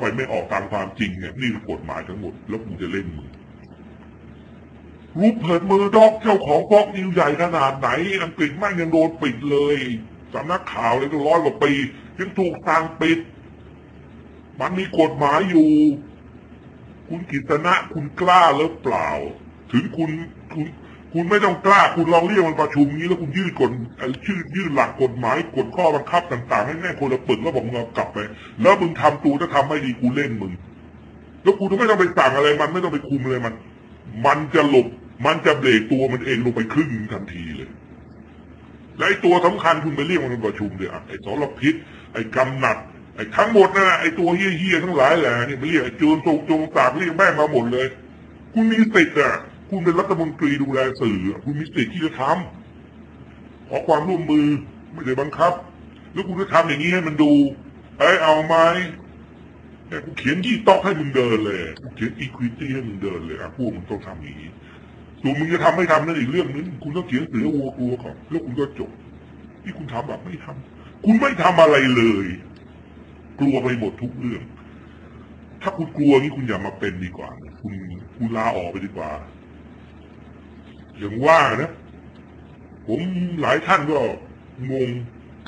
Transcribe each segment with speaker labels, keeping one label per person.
Speaker 1: ไปไม่ออกตามความจริงเนี่ยนี่คือกฎหมายทั้งหมด แล้วกูจะเล่นมึงรูปเผิดมือดอกเจ้าของฟอกนิวใหญ่ขนาดไหน อังกฤษแม่งยังโดนปิดเลยสำนักข่าวเลยตั้งร้อยกว่าปียังถูกทางปิด มันมีกฎหมายอยู่ คุณกิตนะคุณกล้าหรือเปล่า ถึงคุณคุณ คุณไม่ต้องกล้าคุณลองเรียกมันประชุมนี้แล้วคุณยื่นกฎชื่อยื่นหลักกฎหมายกฎข้อบังคับต่าง ๆ ให้แม่คนละปึกแล้วบอกมึงเอากลับไป แล้วมึงทำตัวถ้าทำไม่ดีกูเล่นมึงแล้วกูไม่ต้องไปสั่งอะไรมันไม่ต้องไปคุมอะไรมัน มันจะหลบมันจะเบรกตัวมันเองลงไปครึ่งทันทีเลย และไอ้ตัวสำคัญคุณไปเรียกมันประชุมเลยอะไอ้สรพิษไอ้กำหนัดไอ้ทั้งหมดนั่นแหละไอ้ตัวเฮี้ยๆทั้งหลายแหละนี่ไปเรียกไอ้โจรโจงจงสากเรียกแม่งมาหมดเลย คุณมีสิทธิ์อะ คุณเป็นรัฐมนตรีดูแลสื่อ คุณมีสิทธิ์ที่จะทำขอความร่วมมือไม่ได้บังคับ แล้วคุณจะทำอย่างนี้ให้มันดูไอ้ยเอาไหมแต่กูเขียนยี่ต๊อกให้มึงเดินเลยกูเขียนอีควิตี้ให้มึงเดินเลยอะพวกมึงต้องทำอย่างนี้ส่วนมึงจะทำไม่ทำนั่นอีกเรื่องนึงคุณต้องเขียนเสือวัวกลัวก่อนแล้วคุณก็จบที่คุณทำแบบไม่ทำคุณไม่ทำอะไรเลย กลัวไปหมดทุกเรื่อง ถ้าคุณกลัวนี่คุณอย่ามาเป็นดีกว่า คุณคุณลาออกไปดีกว่า อย่างว่านะ ผมหลายท่านก็งง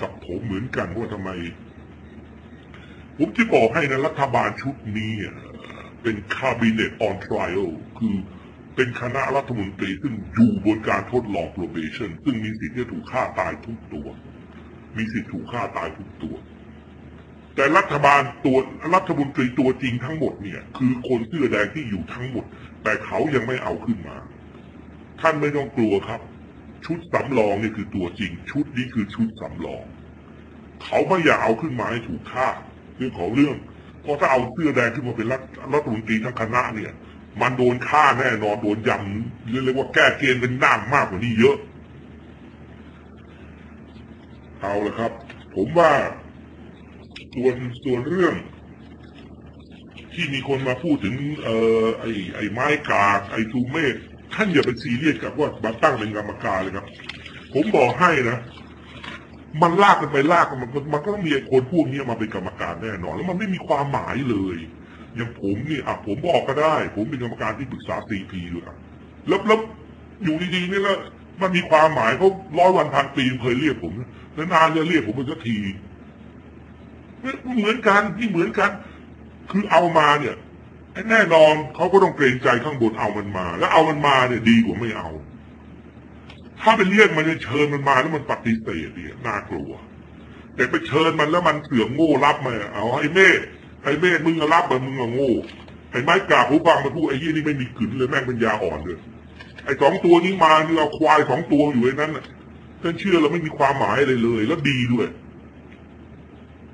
Speaker 1: กับผมเหมือนกันว่าทำไม ผมจะบอกให้นะรัฐบาลชุดนี้เป็นคาบิเนตออนทริลคือเป็นคณะรัฐมนตรีซึ่งอยู่บนการทดลอง probation ซึ่งมีสิทธิ์ที่จะถูกฆ่าตายทุกตัว มีสิทธิ์ถูกฆ่าตายทุกตัว แต่รัฐบาลตัวรัฐมนตรีตัวจริงทั้งหมดเนี่ย คือคนเสื้อแดงที่อยู่ทั้งหมด แต่เขายังไม่เอาขึ้นมา ท่านไม่ต้องกลัวครับ ชุดสำรองนี่คือตัวจริง ชุดนี้คือชุดสำรอง เขาไม่อยากเอาขึ้นมาให้ถูกฆ่าเรื่องของเรื่องเพราะถ้าเอาเสื้อแดงขึ้นมาเป็นรัฐรัฐมนตรีทั้งคณะเนี่ย มันโดนฆ่าแน่นอนโดนยำเรียกว่าแก้เกณฑ์เป็นหน้ามากกว่านี้เยอะ เอาละครับ ผมว่าส่วนส่วนเรื่อง ที่มีคนมาพูดถึง เอ่อไอ้ไอ้ไม้กากไอ้ทูเมฆ ท่านอย่าไปซีเรียสกับว่ามาตั้งเป็นกรรมการเลยครับ ผมบอกให้นะ มันลากกันไปลากกันมันก็มันก็ต้องมีคนพวกนี้มาเป็นกรรมการแน่นอน แล้วมันไม่มีความหมายเลยอย่างผมนี่อะผมบอกก็ได้ ผมเป็นกรรมการที่ปรึกษาซีพีด้วยอะแล้วแล้วอยู่ดีๆนี่แล้วมันมีความหมายเขาร้อยวันพันปีเคยเรียกผมแล้วนานจะเรียกผมเป็นสักทีเหมือนกันที่เหมือนกัน คือเอามาเนี่ย แน่นอนเขาก็ต้องเกรงใจข้างบนเอามันมา แล้วเอามันมาเนี่ยดีกว่าไม่เอา ถ้าไปเรียกมันจะเชิญมันมาแล้วมันปฏิเสธเนี่ยน่ากลัว แต่ไปเชิญมันแล้วมันเสือโง่รับมาเอาไอ้เมฆไอ้เมฆมึงอะรับมันมึงอะโง่ไอ้ไม้กาบหูฟังมาพูดไอ้ยี่นี่ไม่มีกลืนเลยแม่งเป็นยาอ่อนเลยไอ้สองตัวนี้มาเนี่ยเอาควายสองตัวอยู่ในนั้นท่านเชื่อเราไม่มีความหมายอะไรเลย แล้วดีด้วย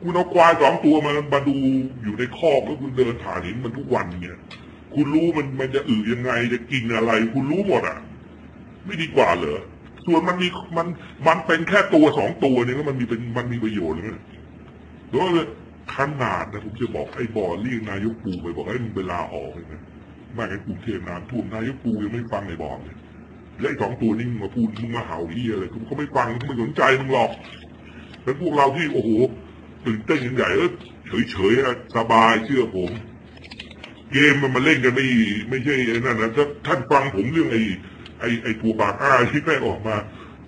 Speaker 1: คุณเอาควายสองตัวมามาดูอยู่ในคอกแล้วคุณเดินผ่านเห็นมันทุกวันเนี่ยคุณรู้มันมันจะอือยังไงจะกินอะไร คุณรู้หมดอะ ไม่ดีกว่าเหรอส่วนมันมีมันมันเป็นแค่ตัวสองตัวเนี่ยแล้วมันมีเป็นมันมีประโยชน์เลยแล้วยขนาดนะผมจะบอกไอ้บอเรียกนายกปูไปบอกให้มึงไปลาออกเลยนะไม่งั้นกรุงเทพน้ำท่วมนายกปูยังไม่ฟังไอ้บอเลยและไอ้สองตัวนี้มึงมาพูดมึงมาเห่าที่อะไรเขาไม่ฟังเขาไม่สนใจมึงหรอกเป็นพวกเราที่โอ้โห ตื่นเต้นกันใหญ่เออเฉยๆอะสบายเชื่อผม เกมมันมาเล่นกันไม่ไม่ใช่นั่นนะถ้าท่านฟังผมเรื่องไอ้ไอ้ไอ้ตัวปากอ้าที่แม่ออกมา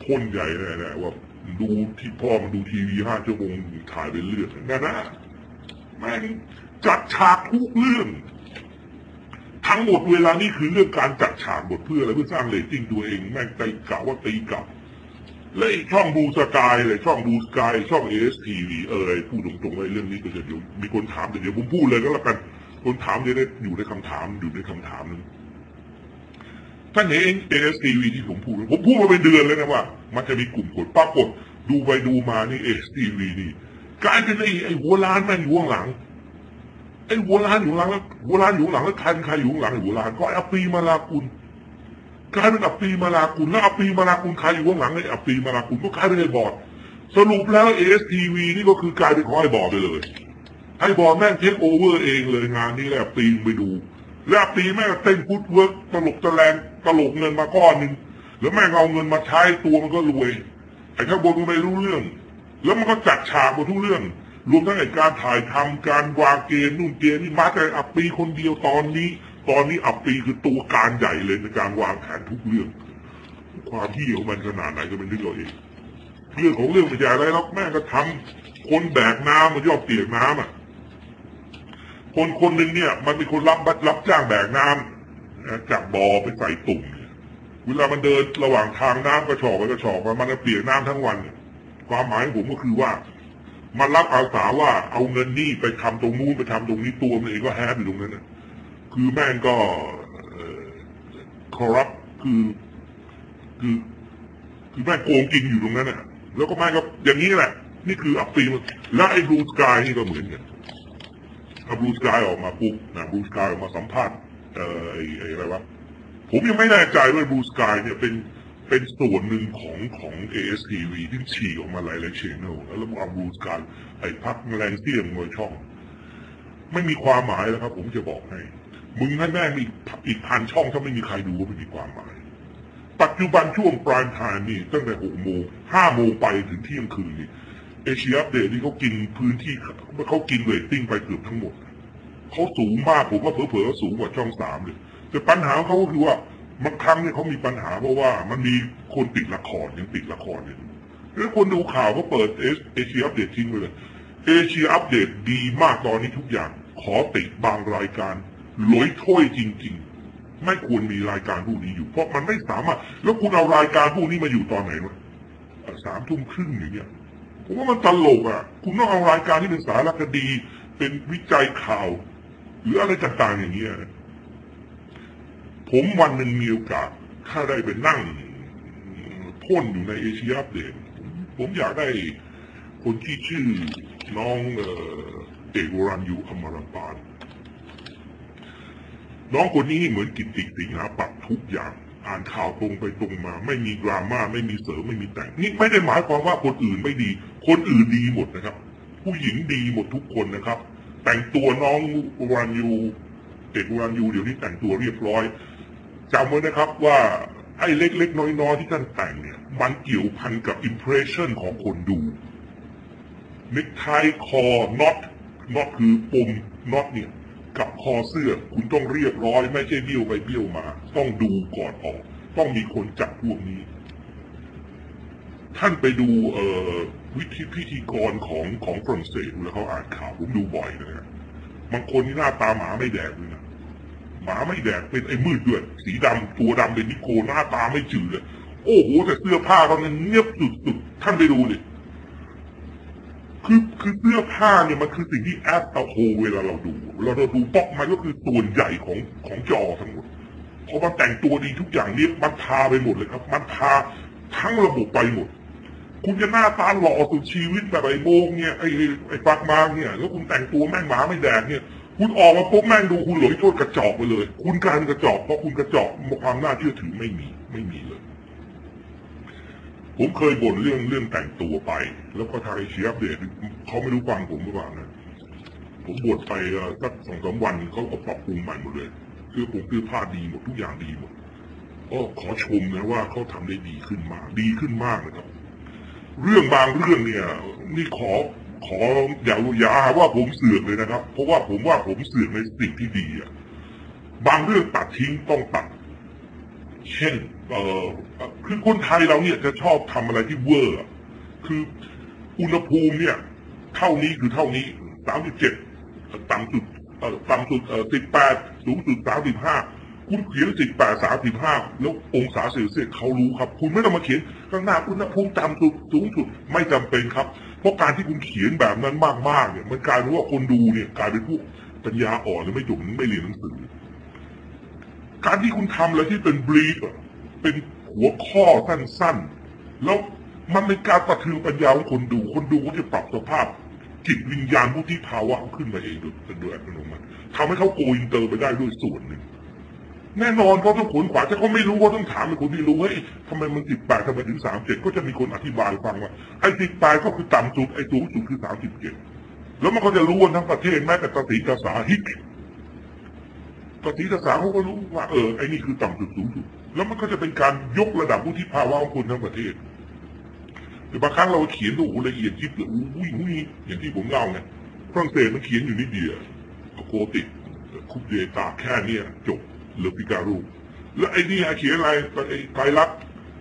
Speaker 1: พ่นใหญ่เลยนะว่าดูที่พ่อมันดูทีวีห้าชั่วโมงถ่ายไปเรื่อยนั่นนะแม่งจัดฉากทุกเรื่อง ทั้งหมดเวลานี้คือเรื่องการจัดฉากบทเพื่ออะไรเพื่อสร้างเรตติ้งตัวเอง แม่งตีกะว่าตีกลับ และไอ้ช่องดูสกายเลยช่องดูสกายช่องเอสทีวีเออไอ้พูดตรงๆไว้เรื่องนี้ก็จะเดี๋ยวมีคนถามแต่เดี๋ยวผมพูดเลยก็แล้วกัน คนถามจะได้อยู่ในคำถามอยู่ในคำถามนึงท่านเห็นเอสทีวีที่ผมพูด ผมพูดมาเป็นเดือนแล้วนะว่า มันจะมีกลุ่มคนปรากฏดูไปดูมานี่เอสทีวีนี่กลายเป็นไอ้ไอ้หัวล้านแม่งอยู่ข้างหลังไอ้หัวล้านอยู่หลังแล้วหัวล้านอยู่หลังแล้วใครเป็นใครอยู่หลังไอ้หัวล้านก็ไอ้อัปปีมาลากุล กลายเป็นอัปปีมาลากุลแล้วอัปปีมาลากุลใครอยู่ข้างหลังไอ้อัปปีมาลากุลก็กลายเป็นไอ้บอดสรุปแล้วเอสทีวีนี่ก็คือกลายเป็นของไอ้บอดไปเลยไอ้บอดแม่งเทคโอเวอร์เองเลยงานนี้แหละปีไปดู แล้วปีแม่งเต้นฟุตเวิร์กตลกตะแลงตลกเงินมาก้อนหนึ่งแล้วแม่งเอาเงินมาใช้ตัวมันก็รวยไอ้ข้างบนก็ไม่รู้เรื่อง แล้วมันก็จัดฉากหมดทุกเรื่องรวมทั้งไอ้การถ่ายทำการวางเกมนู่นเกมนี่มาแต่อับปีคนเดียวตอนนี้ ตอนนี้อับปีคือตัวการใหญ่เลยในการวางแผนทุกเรื่อง ความที่ของมันขนาดไหนก็เป็นเรื่องเราเองเรื่องของเรื่องไม่ใช่อะไรหรอกแม่ก็ทำคนแบกน้ำมันยอดเปียกน้ำอะ คนคนหนึ่งเนี่ย มันเป็นคนรับรับจ้างแบกน้ำนะจากบ่อไปใส่ตุ่มเนี่ยเวลามันเดินระหว่างทางน้ำกระชอกไปกระชอกมามันก็เปียกน้ำทั้งวัน ความหมายของผมก็คือว่ามันรับอาสาว่าเอาเงินนี่ไปทำตรงนู้นไปทำตรงนี้ตัวมันเองก็แฮปอยู่ตรงนั้นนะ คือแม่งก็คอรัปคือคือคือแม่งโกงกินอยู่ตรงนั้นน่ะ แล้วก็แม่งก็อย่างนี้แหละ นี่คืออัปปีมันและไอ้บลูสกายนี่ก็เหมือนกันถ้าบลูสกายออกมาปุ๊บนะบลูสกายออกมาสัมภาษณ์เอ่อไอ้อะไรวะผมยังไม่แน่ใจว่าบลูสกายเนี่ยเป็นเป็นส่วนหนึ่งของของ ASTV ที่ฉีออกมาหลายๆเชนเนลแล้วเอาบลูสกายไอ้พักแมลงเตี้ยมมวยช่อง ไม่มีความหมายแล้วครับ ผมจะบอกให้ มึงให้แม่มีอีกพันช่องถ้าไม่มีใครดูก็ไม่มีความหมาย ปัจจุบันช่วงปลายทางนี่ตั้งแต่หกโมงห้าโมงไปถึงเที่ยงคืนนี่เอเชียอัปเดตนี่เขากินพื้นที่เขากินเรตติ้งไปเกือบทั้งหมดเขาสูงมากผมว่าเผลอๆสูงกว่าช่องสามเลยแต่ปัญหาเขาก็คือว่าบางครั้งเนี่ยเขามีปัญหาเพราะว่ามันมีคนติดละครยังติดละครอยู่แล้วคนดูข่าวก็เปิดเอเชียอัปเดตทิ้งไปเลยเอเชียอัปเดตดีมากตอนนี้ทุกอย่าง ขอติดบางรายการ ลอยถ้วยจริง ๆ ไม่ควรมีรายการพวกนี้อยู่ เพราะมันไม่สามารถ แล้วคุณเอารายการพวกนี้มาอยู่ตอนไหนวะสามทุ่มครึ่งอย่างเงี้ยผมว่ามันตลกอะ คุณต้องเอารายการที่เป็นสารคดี เป็นวิจัยข่าว หรืออะไรต่างๆอย่างเงี้ยผมวันหนึ่งมีโอกาสถ้าได้ไปนั่งพ่นอยู่ในเอเชียอัปเดตผมอยากได้คนที่ชื่อน้องเออเอกวรันยูอมรปาน น้องคนนี้เหมือนกิตติสิงหาปักทุกอย่าง อ่านข่าวตรงไปตรงมา ไม่มีดราม่าไม่มีเสริมไม่มีแต่ง นี่ไม่ได้หมายความว่าคนอื่นไม่ดี คนอื่นดีหมดนะครับ ผู้หญิงดีหมดทุกคนนะครับ แต่งตัวน้องวรันยูเอกวรันยูเดี๋ยวนี้แต่งตัวเรียบร้อยจำไว้นะครับว่าไอ้เล็ก ๆ น้อย ๆ ที่ท่านแต่งเนี่ย มันเกี่ยวพันกับอิมเพรสชันของคนดูนิกไทคอน็อตน็อตคือปุ่มน็อตเนี่ย กับคอเสื้อคุณต้องเรียบร้อย ไม่ใช่เบี้ยวไปเบี้ยวมา ต้องดูก่อนออก ต้องมีคนจับพวกนี้ ท่านไปดูเอ่อวิธีพิธีกรของของฝรั่งเศสแล้วเขาอ่านข่าวผมดูบ่อยนะฮะบางคนนี่หน้าตาหมาไม่แดกเลยนะหมาไม่แดกเป็นไอ้มืดด้วยสีดำตัวดำเป็นนิโคหน้าตาไม่จืดเลยโอ้โหแต่เสื้อผ้าเขาเนี่ยเงียบสุดๆท่านไปดูดิ คือคือเสื้อผ้าเนี่ยมันคือสิ่งที่แอปเอโฮเวลาเราดูเราเราดูป๊อกมันก็คือส่วนใหญ่ของของจอทั้งหมดพอมันแต่งตัวดีทุกอย่างเนี่ยมันพาไปหมดเลยครับ มันพาทั้งระบบไปหมด คุณจะหน้าตาหล่อสุดชีวิตแบบไอ้โบงเนี่ยไอ้ไอ้ปักมาเนี่ยแล้วคุณแต่งตัวแม่งหมาไม่แดกเนี่ยคุณออกมาปุ๊บแม่งดูคุณหลอยโทษกระจอกไปเลย คุณกายเป็นกระจอกเพราะคุณกระจอกความน่าเชื่อถือไม่มีไม่มีเลย ผมเคยบ่นเรื่องเรื่องแต่งตัวไป แล้วก็ทางไอเชียอัปเดตเขาไม่รู้ฟังผมหรือเปล่านะผมบ่นไปสักสองสามวันเขาก็ปรับปรุงใหม่หมดเลยเสื้อผมเสื้อผ้าดีหมดทุกอย่างดีหมดก็ขอชมนะว่าเขาทำได้ดีขึ้นมาก ดีขึ้นมากนะครับ เรื่องบางเรื่องเนี่ย นี่ขอขออย่าอย่าว่าผมเสือกเลยนะครับ เพราะว่าผมว่าผมเสือกในสิ่งที่ดีอะบางเรื่องตัดทิ้งต้องตัด เช่นเออคือคนไทยเราเนี่ยจะชอบทำอะไรที่เวอร์ คืออุณหภูมิเนี่ย เท่านี้คือเท่านี้สามสิบเจ็ดต่ำสุดเอ่อต่ำสุดเอ่อสิบแปดสูงสุดสามสิบห้าคุณเขียนสิบแปดสามสิบห้าแล้วองศาเซลเซียสเขารู้ครับ คุณไม่ต้องมาเขียนข้างหน้าอุณหภูมิต่ำสุดสูงสุดไม่จำเป็นครับ เพราะการที่คุณเขียนแบบนั้นมากๆเนี่ยมันกลายเป็นว่าคนดูเนี่ยกลายเป็นพวกปัญญาอ่อนหรือไม่จบไม่เรียนหนังสือ การที่คุณทำอะไรที่เป็นบรีฟเป็นหัวข้อสั้นๆ แล้วมันเป็นการประทือปัญญาของคนดู คนดูก็จะปรับสภาพ จิตวิญญาณผู้ที่ภาวะขึ้นมาเองโดยโดยอัตโนมัติทำให้เขาโกอินเตอร์ไปได้ด้วยส่วนหนึ่ง แน่นอนเขาต้องขนขวายถ้าเขาไม่รู้เขาต้องถามไอ้คนที่รู้เฮ้ยทำไมมันสิบแปดทำไมถึงสามเจ็ดก็จะมีคนอธิบายฟังว่าไอ้สิบแปดก็คือต่ำสุดไอ้สูงสุดคือสามสิบเจ็ดแล้วมันก็จะรู้กันทั้งประเทศแม้แต่ตติกษาฮิก ตติกษาเขาก็รู้ว่าเออไอ้นี่คือต่ำสุดสูงสุด แล้วมันก็จะเป็นการยกระดับผู้ที่ภาวะของคนทั้งประเทศแต่บางครั้งเราเขียนดูโอ้ละเอียดยิบเลยอุ้ยอุ้ยอย่างที่ผมเล่าไงฝรั่งเศสมันเขียนอยู่นิดเดียวโกติกคุปเดตาแค่เนี้ยจบเลอปิการูแล้วไอ้นี่เขียนอะไรไอ้ไทยรัฐ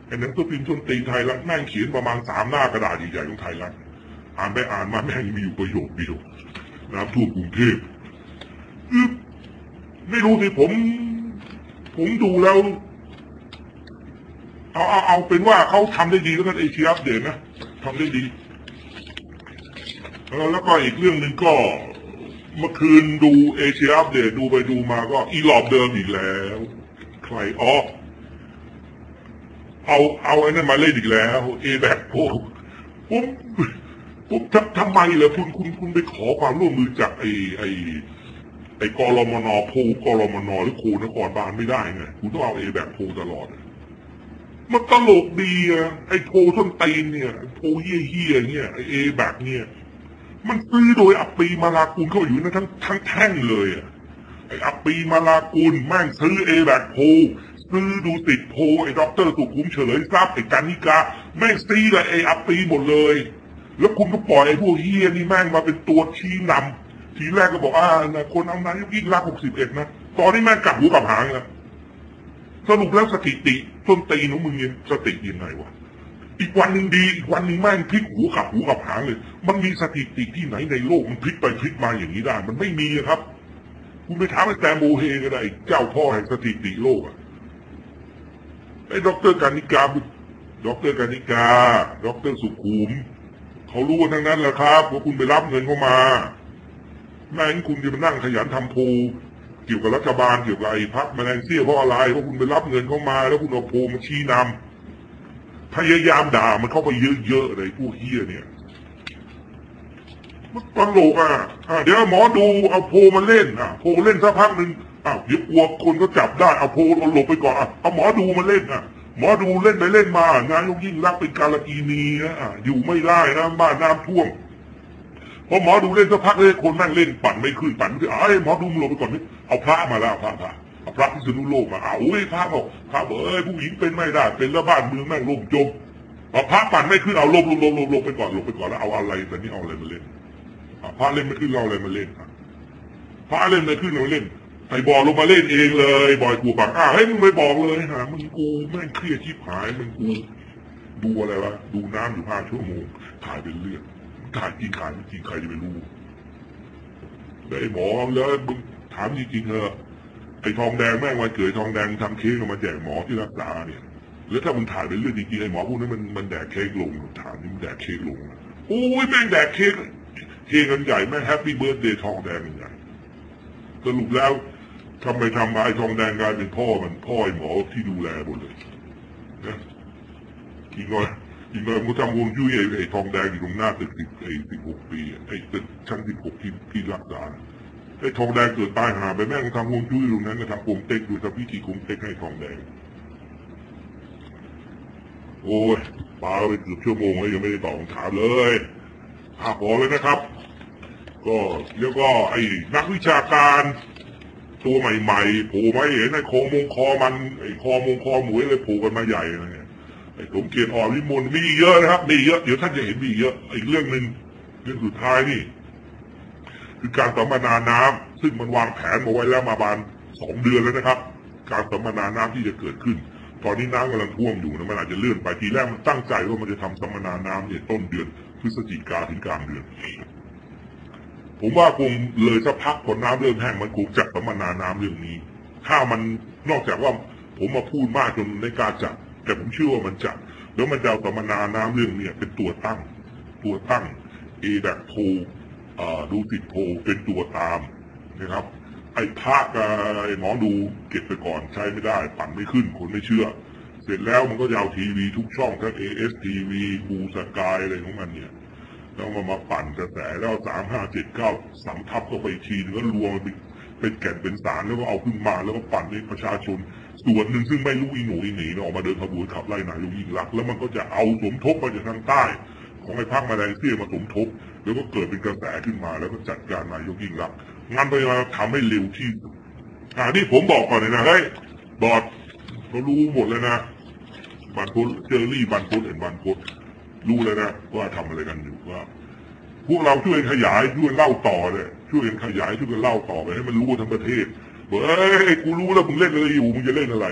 Speaker 1: ไอ้หนังสือพิมพ์ชนตีไทยรัฐแม่งเขียนประมาณสามหน้ากระดาษใหญ่ๆของไทยรัฐอ่านไปอ่านมาแม่งมีอยู่ประโยคเดียวน้ำท่วมกรุงเทพ ไม่รู้สิผม ผมดูแล้ว เอาเอาเอาเป็นว่าเขาทำได้ดีแล้วกันเอเชียอัปเดตนะทำได้ดีแล้วก็อีกเรื่องหนึ่งก็เมื่อคืนดูเอเชียอัปเดตดูไปดูมาก็อีหลอบเดิมอีกแล้ว ใครอ๋อเอาเอาไอ้นั่นมาเล่นอีกแล้วเอแบกโพผมผมทำทำไมเหรอคุณคุณคุณไปขอความร่วมมือจากไอ้ไอ้ ไอ้กรมนโพกรมนหรือครูนครบาลไม่ได้ไงคุณต้องเอาเอแบกโพตลอด มันตลกดีอะไอ้โพส้นตีนเนี่ยโพเฮี้ยเฮี้ยเนี่ยไอ้เอแบกเนี่ยมันซื้อโดยอัปปีมาลากูลเข้าอยู่นั่นทั้งทั้งแท่งเลยอะไอ้อัปปีมาลากูลแม่งซื้อเอแบกโพซื้อดูติดโพไอ้ด็อกเตอร์สุขุมเฉลยทรัพย์ไอ้การนิกาแม่งซีกับไอ้อัปปีหมดเลย แล้วคุณก็ปล่อยไอ้พวกเฮียนี่แม่งมาเป็นตัวชี้นำ ทีแรกก็บอกอ่านะคนเอานายกยิ่งรักหกสิบเอ็ดนะ ตอนนี้แม่งกลับหูกลับหางแล้วสรุปแล้วสถิติต้นตีนของมึงเนี่ยสติยังไงวะอีกวันหนึ่งดี อีกวันหนึ่งแม่งพลิกหูขับหูขับหางเลย มันมีสถิติที่ไหนในโลกมันพลิกไปพลิกมาอย่างนี้ได้ มันไม่มีครับ คุณไปถามไอ้แซมโบเฮก็ได้เจ้าพ่อแห่งสถิติโลกอะไอ้ด็อกเตอร์กานิกาด็อกเตอร์กานิกาด็อกเตอร์สุขุม เขารู้ทั้งนั้นแหละครับว่าคุณไปรับเงินเข้ามา แม่งคุณจะมานั่งขยันทำโพเกี่ยวกับรัฐบาลเกี่ยวกับไอ้พักแมลงเสี้ยเพราะอะไรเพราะคุณไปรับเงินเข้ามา แล้วคุณเอาโพมาชี้นำพยายามด่ามันเข้าไปเยอะๆเลยพวกเฮียเนี่ยมันตลกอะอะเดี๋ยวหมอดูเอาโพมาเล่นอะโพเล่นสักพักหนึ่งอ้าวเดี๋ยวกลัวคนก็จับได้เอาโพเอาหลบไปก่อนอะเอาหมอดูมาเล่นอะหมอดูเล่นไปเล่นมานายกยิ่งรักเป็นกาลกีนีนะอะอยู่ไม่ได้นะบ้านน้ำท่วม พอหมอดูเล่นสักพักเลยคนนั่งเล่นปั่นไม่ขึ้นปั่นไม่ขึ้นไอ้หมอดูมึงลไปก่อนนี่เอาพระมาแล้วพระพระเอาพระพิษณุโลกมาเอาเอ้ยพระบอกพระบอกเอ้ยผู้หญิงเป็นไม่ได้ เป็นแล้วบ้านเมืองแม่งล่มจมเอาพระปั่นไม่ขึ้นเอาลบลบลบลบลบไปก่อนลบไปก่อนแล้วเอาอะไรแต่นี่เอาอะไรมาเล่นอะพระเล่นไม่ขึ้นเราอะไรมาเล่นพระเล่นไม่ขึ้นเราเล่นไอ้บอลลงมาเล่นเองเลยบอยกูปังอ้าวให้มึงไปบอกเลยฮะมึงกูแม่งเครียดชิบหายมึงกูดูอะไรวะดูน้ำอยู่ห้าชั่วโมงถ่ายเป็นเลือด ถ่ายจริงถ่ายไม่จริงใครจะไปรู้แต่ไอ้หมอแล้วมึงถามจริงๆเถอะไอ้ทองแดงแม่งวันเกิดทองแดงทำเค้กออกมาแจกหมอที่รักษาเนี่ย แล้วถ้ามันถ่ายเป็นเรื่องจริงๆไอ้หมอพวกนั้นมันมันแดกเค้กลงถามนี่มันแดกเค้กลงโอ้ยแม่งแดกเค้กเค้กกันใหญ่แม่งแฮปปี้เบิร์ดเดย์ทองแดงกันใหญ่สรุปแล้วทำไมทำมาไอ้ทองแดงกลายเป็นพ่อมันพ่อไอ้หมอที่ดูแลหมดเลยนะอีกหน่อย อีกหน่อยมันทำวงจุ้ยไอ้ไอ้ทองแดงอยู่ตรงหน้าตึกสิบไอ้สิบหกปีไอ้ตึกชั้นสิบหกที่ที่รักษาไอ้ทองแดงเกิดตายหาไปแม่งทำวงจุ้ยตรงนั้นก็ทำกงเต็กดูทำพิธีกงเต็กให้ทองแดง โอ้ยปาไปเกือบชั่วโมงแล้วยังไม่ได้ตอบคำถามเลยอะพอเลยนะครับ ก็แล้วก็ไอ้นักวิชาการตัวใหม่ๆโผล่มาเห็นไอ้คอมงคอมันไอ้คอมงคอหมวยเลยโผล่กันมาใหญ่เลย สมเกียรติอ่อนวิมลมีเยอะนะครับมีเยอะเดี๋ยวท่านจะเห็นมีเยอะอีกเรื่องหนึ่งเรื่องสุดท้ายนี่ คือการสัมมนาน้ำซึ่งมันวางแผนมาไว้แล้วมาบานสองเดือนแล้วนะครับ การสัมมนาน้ำที่จะเกิดขึ้น ตอนนี้น้ำกำลังท่วมอยู่นะมันอาจจะเลื่อนไปทีแรกมันตั้งใจว่ามันจะทำสัมมนาน้ำเนี่ยต้นเดือนพฤศจิกาถึงกลางเดือนผมว่าคงเลยสักพักพอน้ำเริ่มแห้งมันคงจัดสัมมนาน้ำเรื่องนี้ ถ้ามันนอกจากว่าผมมาพูดมากจนไม่กล้าจัด แต่ผมเชื่อว่ามันจัดแล้วมันจะเอาสัมมนาน้ำเรื่องเนี่ยเป็นตัวตั้ง ตัวตั้งเอดักโพดูติดโพเป็นตัวตามนะครับ ไอ้พระกับไอ้หมอดูเก็บไปก่อนใช้ไม่ได้ ปั่นไม่ขึ้นคนไม่เชื่อ เสร็จแล้วมันก็จะเอาทีวีทุกช่องทั้งเอเอสทีวีบูสกายอะไรของมันเนี่ยแล้วมามาปั่นกระแสแล้วสามห้าเจ็ดเก้าสามทับเข้าไปอีกทีนึงแล้วรวมเป็นเป็นแก่นเป็นสารแล้วก็เอาขึ้นมาแล้วก็ปั่นให้ประชาชน ส่วนหนึ่งซึ่งไม่รู้อีหนูอีหนีเนี่ออกมาเดินขบวนขับไล่นายกยิ่งรักแล้วมันก็จะเอาสมทบมาจากทางใต้ ของไอ้พรรคมาเลเซียมาสมทบ แล้วก็เกิดเป็นกระแสขึ้นมาแล้วก็จัดการนายกยิ่งรักงานไปาามทำให้เร็วที่สุดอ่านี่ผมบอกก่อนเลยนะเฮ้ยบอดเรารู้หมดแล้วนะบันพุเจอรี่บันพุเห็นบันพุรู้แล้วนะว่าทำอะไรกันอยู่ว่า พวกเราช่วยขยายช่วยเล่าต่อเลยช่วยขยายช่วยเล่าต่อไปให้มันรู้ทั้งประเทศ เฮ้ยกูรู้แล้วมึงเล่นอะไรอยู่มึงจะเล่นอะไร